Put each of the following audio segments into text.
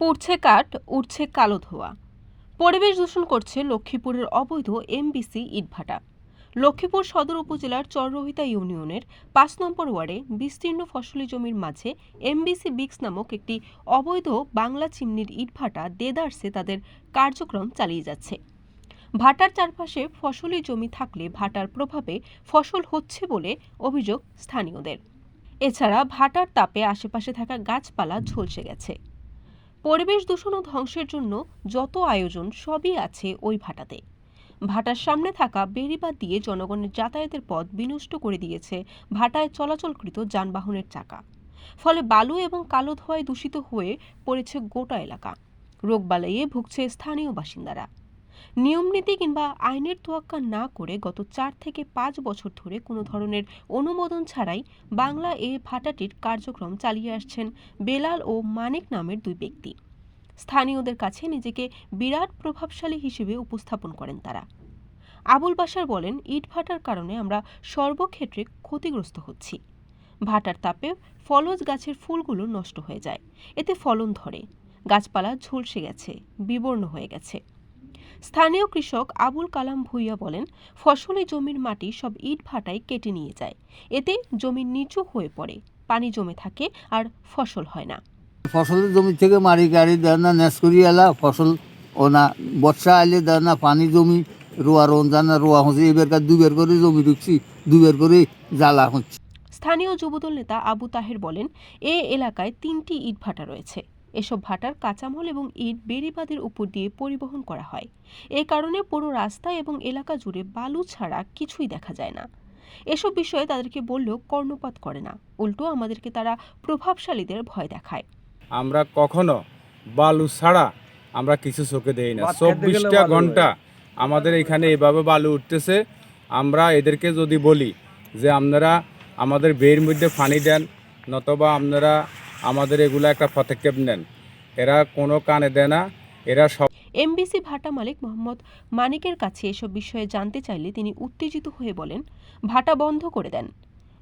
পুড়ছে কাঠ উঠছে কালো ধোয়া। পরিবেশ দূষণ করছে লক্ষ্মীপুরের অবৈধ এমবিসি ইটভাটা। লক্ষ্মীপুর সদর উপজেলার চররোহিতা ইউনিয়নের পাঁচ নম্বর ওয়ার্ডে বিস্তীর্ণ ফসলি জমির মাঝে এমবিসি বিক্স নামক একটি অবৈধ বাংলা চিমনির ইটভাটা দেদার্সে তাদের কার্যক্রম চালিয়ে যাচ্ছে। ভাটার চারপাশে ফসলি জমি থাকলে ভাটার প্রভাবে ফসল হচ্ছে বলে অভিযোগ স্থানীয়দের। এছাড়া ভাটার তাপে আশেপাশে থাকা গাছপালা ঝলসে গেছে। পরিবেশ দূষণ ও ধ্বংসের জন্য যত আয়োজন সবই আছে ওই ভাটাতে। ভাটার সামনে থাকা বেড়িবাদ দিয়ে জনগণের যাতায়াতের পথ বিনষ্ট করে দিয়েছে ভাটায় চলাচলকৃত যানবাহনের চাকা। ফলে বালু এবং কালো ধোঁয়ায় দূষিত হয়ে পড়েছে গোটা এলাকা। রোগবালাইয়ে ভুগছে স্থানীয় বাসিন্দারা। নিয়মনীতি কিংবা আইনের তোয়াক্কা না করে গত চার থেকে পাঁচ বছর ধরে কোনো ধরনের অনুমোদন ছাড়াই বাংলা এ ভাটাটির কার্যক্রম চালিয়ে আসছেন বেলাল ও মানিক নামের দুই ব্যক্তি। স্থানীয়দের কাছে নিজেকে বিরাট প্রভাবশালী হিসেবে উপস্থাপন করেন তারা। আবুল বাশার বলেন, ইট ভাটার কারণে আমরা সর্বক্ষেত্রে ক্ষতিগ্রস্ত হচ্ছি। ভাটার তাপে ফলজ গাছের ফুলগুলো নষ্ট হয়ে যায়। এতে ফলন ধরে। গাছপালা ঝলসে গেছে, বিবর্ণ হয়ে গেছে। স্থানীয় কৃষক আবুল কালাম ভুইয়া বলেন ফসলে জমির মাটি সব ইট ভাটায় কেটে নিয়ে যায়। এতে জমি নিচু হয়ে পড়ে পানি জমে থাকে আর ফসল হয় না। ফসলের জমি থেকে মারি গাড়ি দেয় না নেস এলা ফসল ও না বর্ষা আইলে দেয় না পানি জমি রোয়া যায় না রোয়া হচ্ছে এবার দুবার করে জমি ঢুকছি দুবার করে জ্বালা হচ্ছে। স্থানীয় যুবদল নেতা আবু তাহের বলেন এ এলাকায় তিনটি ইট ভাটা রয়েছে। এসব ভাটার কাঁচামাল এবং ইট বেড়িবাঁধের উপর দিয়ে পরিবহন করা হয়। এ কারণে পুরো রাস্তা এবং এলাকা জুড়ে বালু ছাড়া কিছুই দেখা যায় না। এসব বিষয়ে তাদেরকে বললেও কর্ণপাত করে না। উল্টো আমাদেরকে তারা প্রভাবশালীদের ভয় দেখায়। আমরা কখনো বালু ছাড়া আমরা কিছু চোখে দেই না। চব্বিশটা ঘণ্টা আমাদের এখানে এভাবে বালু উঠতেছে। আমরা এদেরকে যদি বলি যে আপনারা আমাদের বের মধ্যে পানি দেন নতবা আপনারা আমাদের এগুলো একটা পদক্ষেপ নেন। এরা কোনো কানে দেয় না এরা সব এমবিসি ভাটা মালিক মোহাম্মদ মানিকের কাছে এসব বিষয়ে জানতে চাইলে তিনি উত্তেজিত হয়ে বলেন ভাটা বন্ধ করে দেন।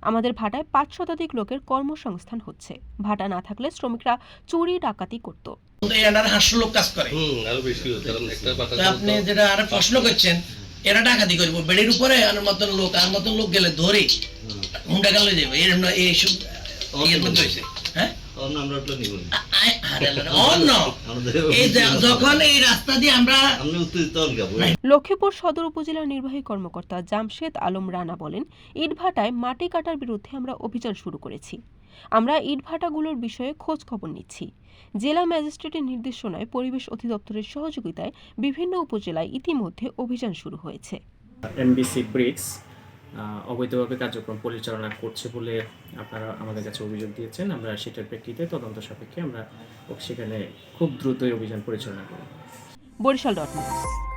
আমাদের ভাটায় পাঁচ শতাধিক লোকের কর্মসংস্থান হচ্ছে। ভাটা না থাকলে শ্রমিকরা চুরি ডাকাতি করত। লোক কাজ করে। আপনি যেটা আর প্রশ্ন করছেন এরা ডাকাতি করব। বেড়ির উপরে আর মতন লোক আর মতন লোক গেলে ধরে হুন্ডা গালে যাবে। এইসব ইয়ের মধ্যে হয়েছে। হ্যাঁ আমরা ওগুলো নিব না। গাবো লক্ষ্মীপুর সদর উপজেলার নির্বাহী কর্মকর্তা জামশেদ আলম রানা বলেন ইটভাটায় মাটি কাটার বিরুদ্ধে আমরা অভিযান শুরু করেছি। আমরা ইটভাটাগুলোর বিষয়ে খোঁজ খবর নিচ্ছি। জেলা ম্যাজিস্ট্রেটের নির্দেশনায় পরিবেশ অধিদপ্তরের সহযোগিতায় বিভিন্ন উপজেলায় ইতিমধ্যে অভিযান শুরু হয়েছে। এমবিসি ব্রিক্স অবৈধভাবে কার্যক্রম পরিচালনা করছে বলে আপনারা আমাদের কাছে অভিযোগ দিয়েছেন। আমরা সেটার প্রেক্ষিতে তদন্ত সাপেক্ষে আমরা সেখানে খুব দ্রুতই অভিযান পরিচালনা করি বরিশাল ডট নিউজ।